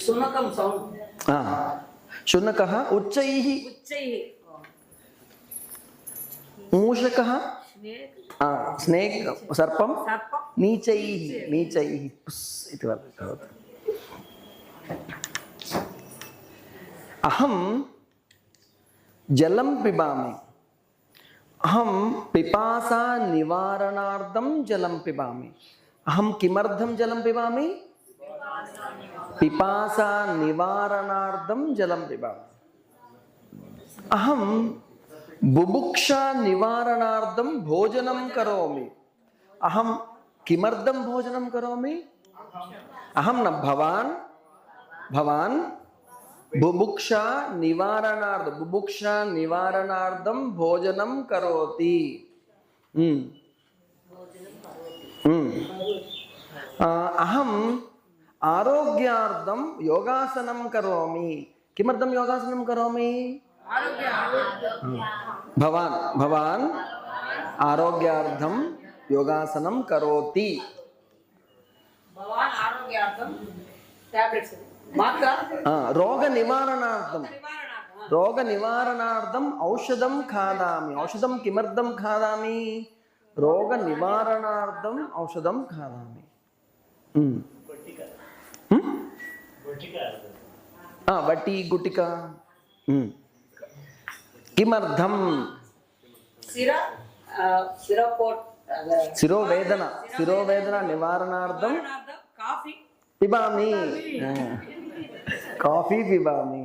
शुनक उच्च मूषक शुनकः उच्चैः। नीच मूषकः। हाँ, स्नेक् सर्पं। नीचैः नीचैः। पुस् इति भवति। अहं जलं पिबामि। अहं पिपासा निवारणार्थं जलं पिबामि। अहं किमर्थं जलं पिबामि? पिपासा निवारणार्थं जलम पिबा अहम बुभुक्षा निवारणार्थं भोजनं करोमि अहम किमर्थं भोजनं करोमि अहम न भवान् भवान् बुभुक्षा निवारणार्थं बुभुक्षा निवारणार्थं भोजनं करोति हम्म। हम्म। अहम् आरोग्यार्थं योगासनं करोमि। किमर्थं योगासनं करोमि? भवान् भवान् आरोग्यार्थं योगासनं करोति। भवान् आरोग्यार्थं टेब्लेट्स् मात्रा? आ, रोगनिवारणार्थं। निवारणार्थं रोगनिवारणार्थम् औषधं खादामि। औषधं किमर्थं खादामि? वटी गुटिका। किमर्थं शिर शिरपोट् शिरोवेदना शिरोवेदना निवारणार्थं निवारणार्थं काफ़ी पिबामि काफ़ी पिबामि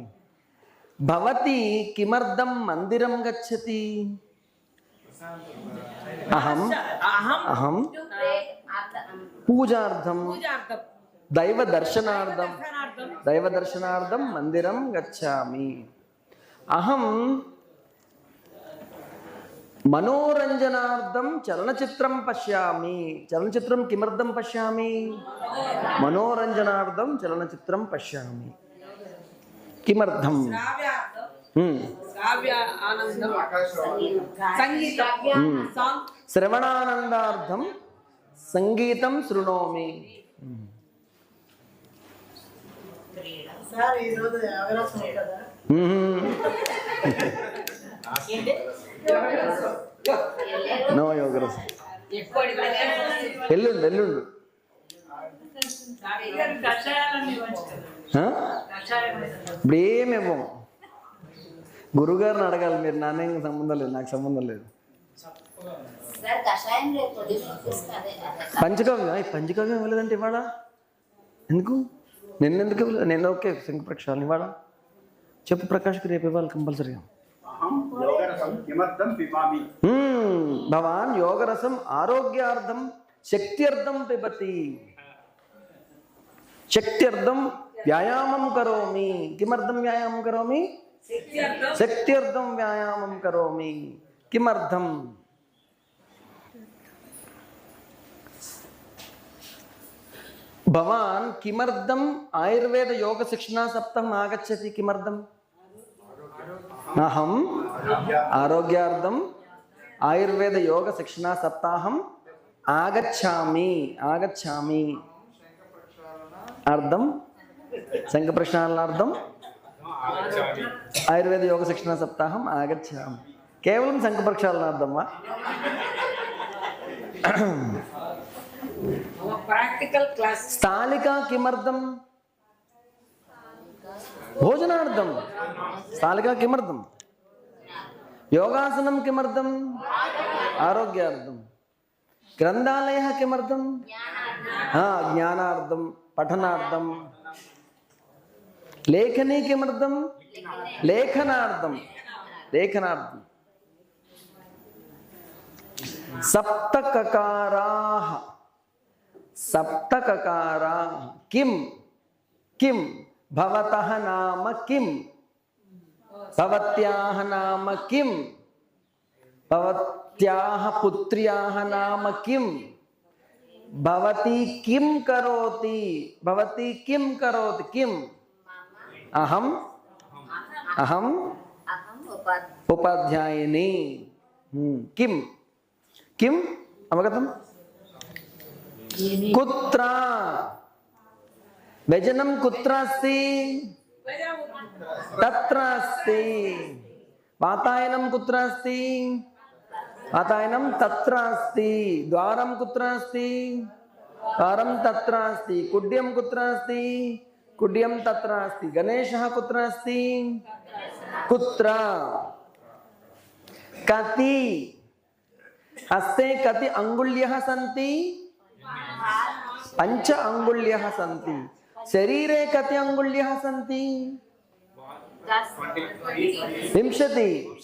भवती किमर्थं मन्दिरं गच्छति अहम् अहं अहं पूजार्थं पूजार्थं दैवदर्शनार्थं दर्शनार्थं दैवदर्शनार्थं मन्दिरं गच्छामि अहं मनोरञ्जनार्थं चलनचित्रं पश्यामि चलनचित्रं किमर्थं पश्यामि मनोरञ्जनार्थं चलनचित्रं पश्यामि किमर्थं श्राव्यार्थं हम्म, श्राव्य నో ఎల్లుండి ఎల్లుండు. ఇప్పుడు ఏమేమో గురుగారిని అడగాలి మీరు. నాణ్యంగా సంబంధం లేదు. నాకు సంబంధం లేదు. పంచకవ్యం? పంచకవ్యం ఇవ్వలేదంటే ఇవాళ ఎందుకు? నిన్నెందుకు నేను ఓకే సింగపక్ష నివాడ చెప్పు ప్రకాష్ గారు రేపు ఇవ్వాలి కంపల్సరీగా భవాన్ యోగరసం ఆరోగ్యార్థం శక్త్యర్థం పిబతి శక్త్యర్థం వ్యాయామం కరోమి కిమర్థం వ్యాయామం కరోమి శక్త్యర్థం వ్యాయామం కరోమి కిమర్థం భవాన్ కిమర్థం ఆయుర్వేద యోగ శిక్షణా సప్తం ఆగచ్చతి కిమర్థం అహం ఆరోగ్యార్థం ఆయుర్వేద యోగ శిక్షణా సప్తాహం ఆగచ్చామి ఆగచ్చామి. అర్థం? శంఖ ప్రశ్నార్థం ఆయుర్వేద యోగ శిక్షణ సప్తాహం ఆగచ్చామి. కేవలం శంఖ ప్రక్షాళనార్థం వా प्रैक्टिकल क्लास स्थालिका किमर्थम भोजनार्थम स्थालिका किमर्थम योगासनम किमर्थम आरोग्यार्थम ग्रंथालय किमर्थम हाँ ज्ञानार्थम पठनार्थम लेखनी किमर्थम लेखनार्थम लेखनार्थम सप्तककाराः सप्तककारा किम? किम? भवतः नाम किम? भवत्याह नाम किम? भवत्याह पुत्र्याह नाम किम? भवती किम करोति? भवती किम करोति? किम? अहम? अहम? उपाध्यायिनी। हम्म। किम? किम? अवगतम्? కుత్ర వ్యజనం కుత్ర. అస్తి తత్ర అస్తి వాతాయనం కుత్ర అస్తి వాతాయనం తత్ర అస్తి ద్వారం కుత్ర అస్తి ద్వారం తత్ర అస్తి కుడ్యం కుత్ర అస్తి కుడ్యం తత్ర అస్తి గణేశः కుత్ర అస్తి కుత్ర. కతి. అస్తే కతి అంగుళ్యः సంతి. पञ्च अङ्गुल्यः सन्ति। शरीरे कति अङ्गुल्यः सन्ति? विंशति।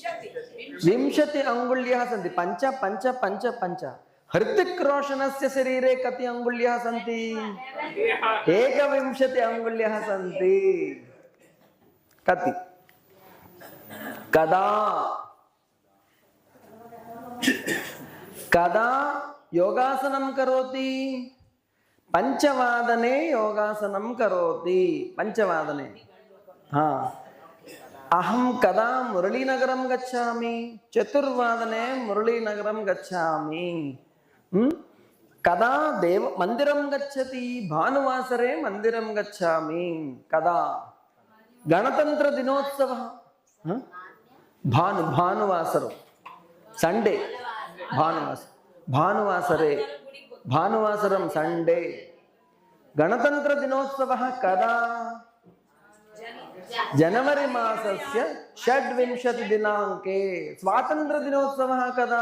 विंशति अङ्गुल्यः सन्ति। पञ्च पञ्च पञ्च पञ्च हृतिक् रोशनस्य शरीरे कति अङ्गुल्यः सन्ति? एकविंशति अङ्गुल्यः सन्ति। कति? कदा? कदा योगासनं करोति? पञ्चवादने योगासनं करोति पञ्चवादने हा अहं कदा मुरळीनगरं गच्छामि चतुर्वादने मुरळीनगरं गच्छामि ह्म्? कदा देव मन्दिरं गच्छति भानुवासरे मन्दिरं गच्छामि कदा गणतन्त्रदिनोत्सवः ह? भानु भानुवासरं भानुवासरे भानुवासरं सण्डे गणतन्त्रदिनोत्सवः कदा? जनवरि मासस्य षड्विंशतिदिनाङ्के। स्वातन्त्र्यदिनोत्सवः कदा?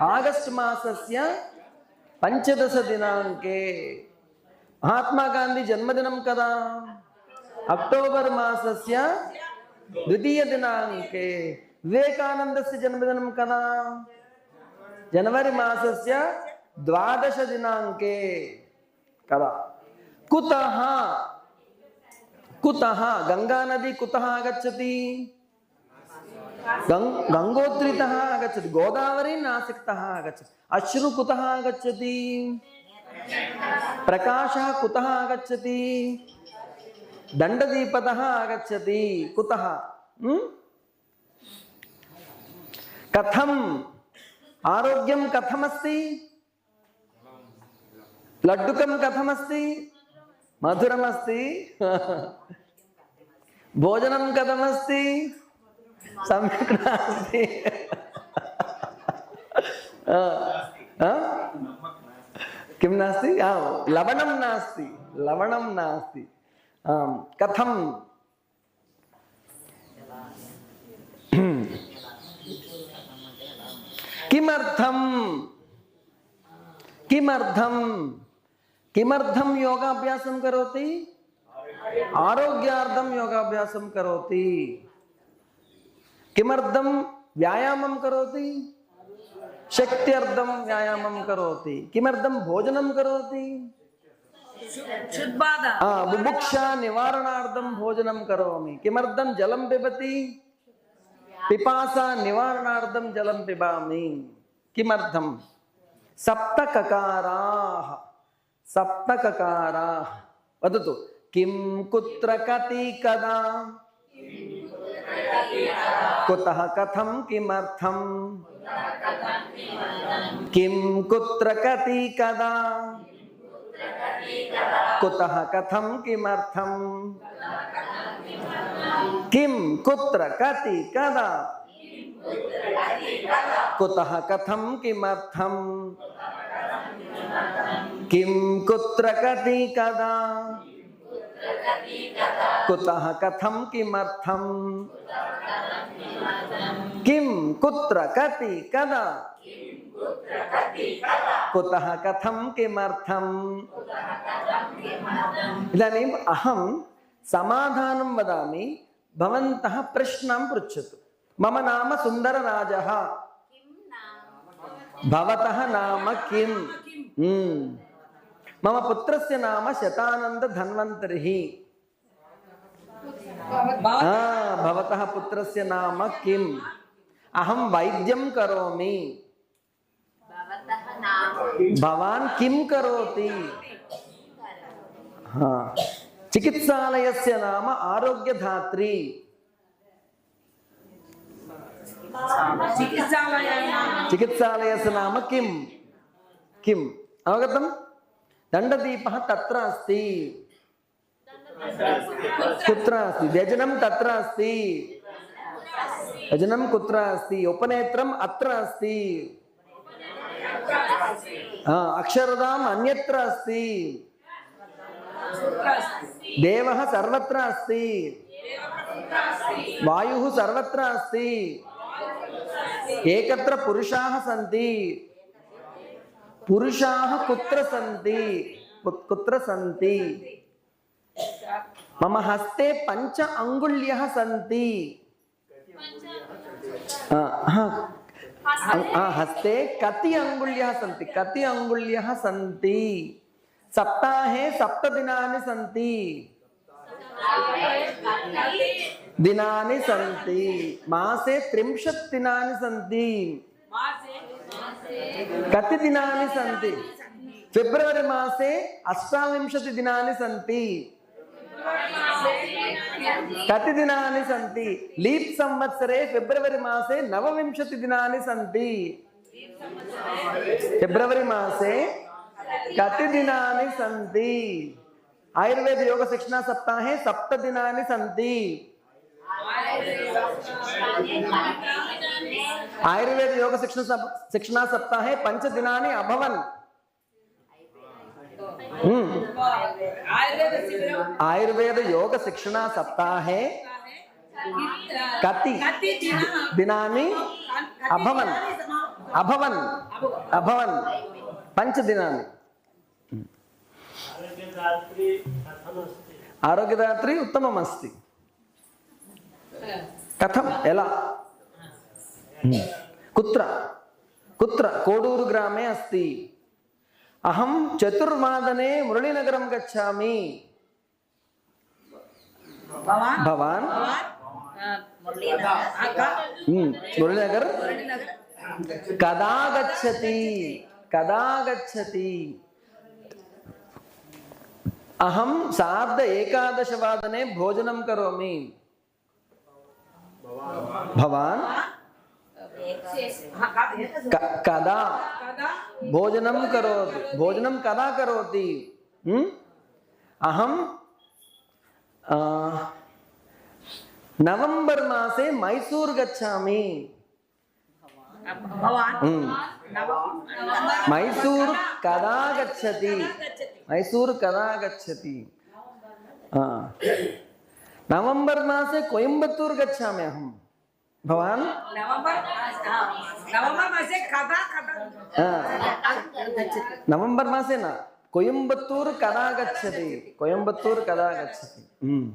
आगस्ट् मासस्य पञ्चदशदिनाङ्के। महात्मा गान्धी जन्मदिनं कदा? अक्टोबर् मासस्य द्वितीयदिनाङ्के। विवेकानन्दस्य जन्मदिनं कदा? जनवरि मासस्य कुतः कुतः गङ्गानदी कुतः आगच्छति गङ् गङ्गोत्रीतः आगच्छति गोदावरी नासिक्तः आगच्छति अश्रु कुतः आगच्छति प्रकाशः कुतः आगच्छति दण्डदीपतः आगच्छति कुतः म्? कथम् आरोग्यं कथमस्ति लड्डुकं कथमस्ति? मधुरमस्ति? भोजनं कथमस्ति? सम्यक् नास्ति? किं नास्ति? लवणं नास्ति। लवणं नास्ति। कथं किमर्थं किमर्थं किमर्थं योगाभ्यासं करोति? आरोग्यार्थं योगाभ्यासं करोति। किमर्थं व्यायामं करोति? शक्त्यर्थं व्यायामं करोति। किमर्थं भोजनं करोति? बुभुक्षा निवारणार्थं भोजनं करोमि। किमर्थं जलं पिबति? पिपासा निवारणार्थं जलं पिबामि। किमर्थं? सप्तककाराः। सप्तककाराः। वदतु, किं कुत्र कति कदा? कुतः कथं किं कुत्र कति कदा? कुतः कथं किं कुत्र कति कदा? कुतः कथं किं कुत्र कति कदा? कुतः कथं किमर्थं किं कुत्र कति कदा? कुतः कथं किमर्थम्? इदानीम् अहं समाधानं वदामि भवन्तः प्रश्नं पृच्छतु। मम नाम सुन्दरराजः। भवतः नाम किम्? हम्म। मम पुत्रस्य नाम शतानन्दधन्वन्तरिः आ, भवतः पुत्रस्य नाम किम्? अहं वैद्यं करोमि। भवतः नाम भवान् किं करोति? हा चिकित्सालयस्य नाम आरोग्यधात्री। चिकित्सालयस्य नाम किं किम्? अवगतं दण्डदीपः तत्र अस्ति। कुत्र अस्ति? व्यजनं तत्र अस्ति। व्यजनं कुत्र अस्ति? उपनेत्रम् अत्र अस्ति। हा, अक्षरधाम् अन्यत्र अस्ति। देवः सर्वत्र अस्ति। वायुः सर्वत्र अस्ति। एकत्र पुरुषाः सन्ति। पुरुषाः कुत्र सन्ति? कुत्र सन्ति? मम हस्ते पञ्च अङ्गुल्यः सन्ति। हस्ते कति अङ्गुल्यः सन्ति? कति अङ्गुल्यः सन्ति? सप्ताहे सप्तदिनानि सन्ति। दिनानि सन्ति। मासे त्रिंशत् दिनानि सन्ति। कति दिनानि सन्ति? फेब्रवरि मासे अष्टाविंशतिदिनानि सन्ति। कति दिनानि सन्ति? लीप् संवत्सरे फेब्रवरि मासे नवविंशतिदिनानि सन्ति। फेब्रवरि मासे कति दिनानि सन्ति? आयुर्वेद योग शिक्षणा सप्ताहे सप्तदिनानि सन्ति। आयुर्वेद योग शिक्षण शिक्षणा सप्ताहे पञ्चदिनानि अभवन्। हम्म। आयुर्वेद योग शिक्षणा सप्ताहे कति दिनानि अभवन्? अभवन्। अभवन्। आरोग्यदात्री कथमस्ति आरोग्यदात्री उत्तममस्ति। कथम्? एला। हम्म। कुत्र कुत्र कोडूरु ग्रामे अस्ति। अहं चतुर्वादने मुरळीनगरं गच्छामि। भवान्? भवान्? हम्म, मुरळीनगर्? कदा गच्छति? कदा गच्छति? अहं सार्ध एकादशवादने भोजनं करोमि। भवान्? कदा? कदा? भोजनं करोति। भोजनं कदा करोति? अहम नवंबर मासे मैसूर गच्छामि। हम्म। कदा गच्छति? मैसूर् कदा गच्छति? आ, नवम्बर् मासे कोयम्बत्तूर् गच्छामि अहं भवान् नवम्बर् मासे कदा कदा आ, मासे न कोयम्बत्तूर् कदा गच्छति कोयम्बत्तूर् कदा गच्छति हम्म।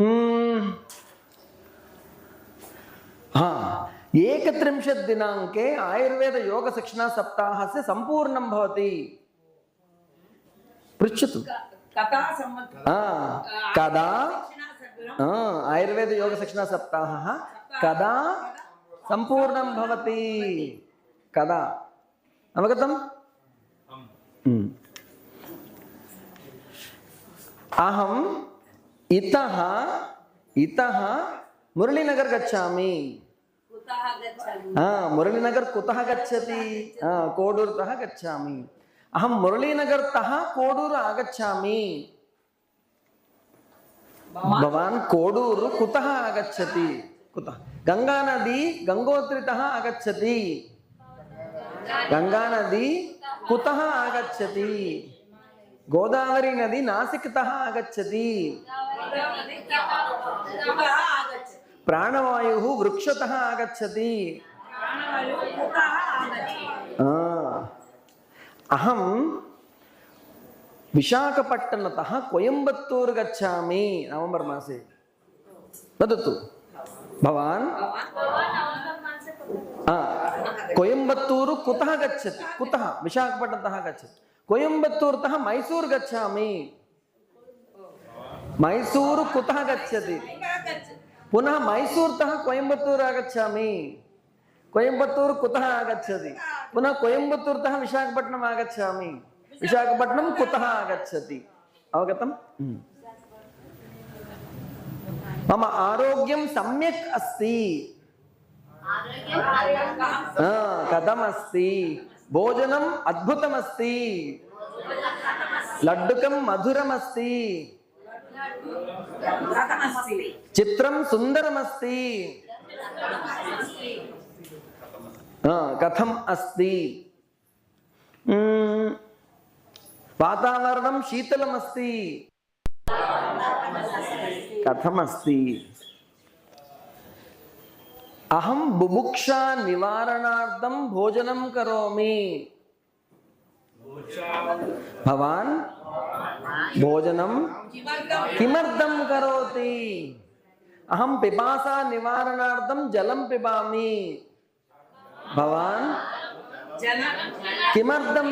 हम्म। हा एकत्रिंशत् दिनाङ्के आयुर्वेद योगशिक्षणसप्ताहस्य सम्पूर्णं भवति। पृच्छतु। कथा सम्बन्धः हा कदा? हा आयुर्वेद योगशिक्षणसप्ताहः कदा सम्पूर्णं भवति? कदा? अवगतम्? हम्म। अहम् इतः इतः मुरळीनगर् गच्छामि। हा मुरळीनगर् कुतः गच्छति? हा कोडूर्तः गच्छामि। अहं मुरळीनगर्तः कोडूरु आगच्छामि। भवान् कोडूरु कुतः आगच्छति? कुतः गङ्गानदी गङ्गोत्रितः आगच्छति गङ्गानदी कुतः आगच्छति गोदावरी नदी नासिकतः आगच्छति कुतः आगच्छति प्राणवायुः वृक्षतः आगच्छति प्राणवायुः कुतः आगच्छति आ, अहं भवान्? कोयम्बत्तूरु कुतः गच्छति? कुतः? विशाखपट्टणतः गच्छति। कोयम्बत्तूर्तः मैसूर गच्छामि। मैसूरु कुतः गच्छति? पुनः मैसूर्तः कोयम्बत्तूर् आगच्छामि। कोयम्बत्तूर् कुतः आगच्छति? पुनः कोयम्बत्तूर्तः विशाखपट्टणम् आगच्छामि। विशाखपट्टणं कुतः आगच्छति? अवगतम्? हम्म। मम आरोग्यं सम्यक् अस्ति। आरोग्यं आ, कथमस्ति? भोजनम् अद्भुतमस्ति। लड्डुकं मधुरमस्ति। कथमस्ति चित्रं सुन्दरमस्ति हा, कथम् अस्ति म्, वातावरणं शीतलमस्ति कथमस्ति। अहं बुभुक्षा निवारणार्थं भोजनं करोमि। भवान् भोजनं किमर्थं करोति? अहं पिपासा निवारणार्थं जलं पिबामि। भवान् जन किमर्थं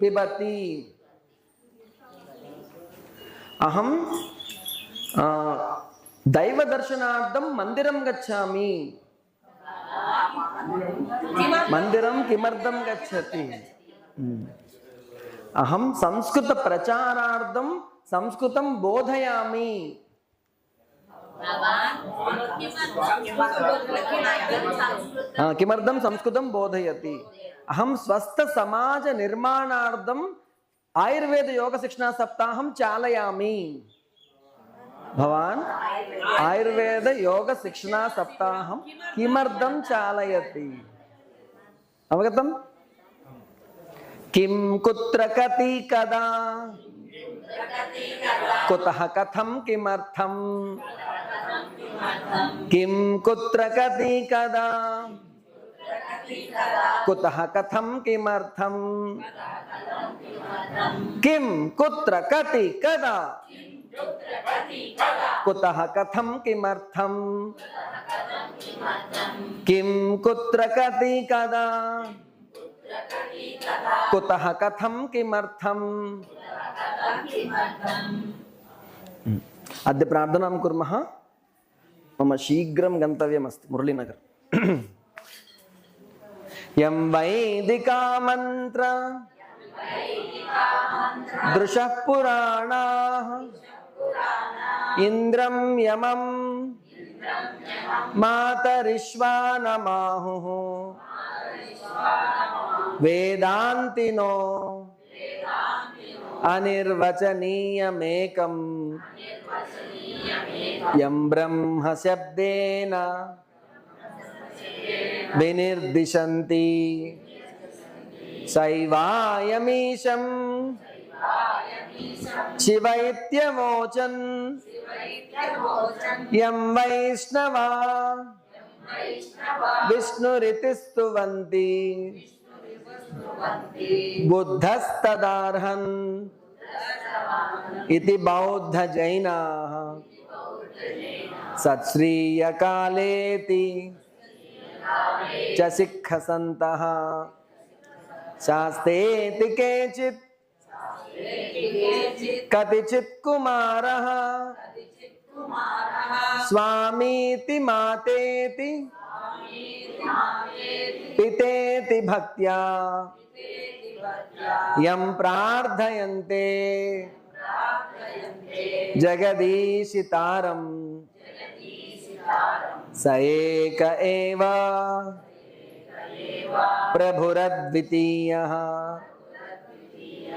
पिबति? पिबति अहं आ, दैवदर्शनार्थं मन्दिरं गच्छामि मन्दिरं किमर्थं गच्छति हम्म। अहं संस्कृतप्रचारार्थं संस्कृतं बोधयामि आ, किमर्थं संस्कृतं बोधयति अहं स्वस्थसमाजनिर्माणार्थम् आयुर्वेदयोगशिक्षणासप्ताहं चालयामि भवान् आयुर्वेदयोगशिक्षणासप्ताहं किमर्थं चालयति? अवगतम्? किं कुत्र कति कदा? कुतः कथं किमर्थं किं कुत्र कति कदा? कुतः कथं किमर्थं किं कुत्र कति कदा? कुतः कथं किमर्थं किं कुत्र कति कदा? कुतः कथं किमर्थम्? अद्य प्रार्थनां कुर्मः। मम शीघ्रं गन्तव्यमस्ति मुरळीनगर् यं वैदिका मन्त्र। दृशः पुराणाः। ఇంద్రం యమం మాతరిష్వానమాహు. వేదాంతినో అనిర్వచనీయమేకం యం బ్రహ్మ శబ్దేన వినిర్దిశంతి. శైవాయమీశం इत्यवोचन् यं वैष्णवा विष्णुरिति स्तुवन्ति बुद्धस्तदार्हन् इति बौद्धजैनाः। सत्श्रीयकालेति च सिक्खसन्तः। शास्तेति केचित् कतिचित् कुमारः स्वामीति मातेति। पितेति भक्त्या। यं प्रार्थयन्ते। जगदीशितारम्। स एक एव। प्रभुरद्वितीयः।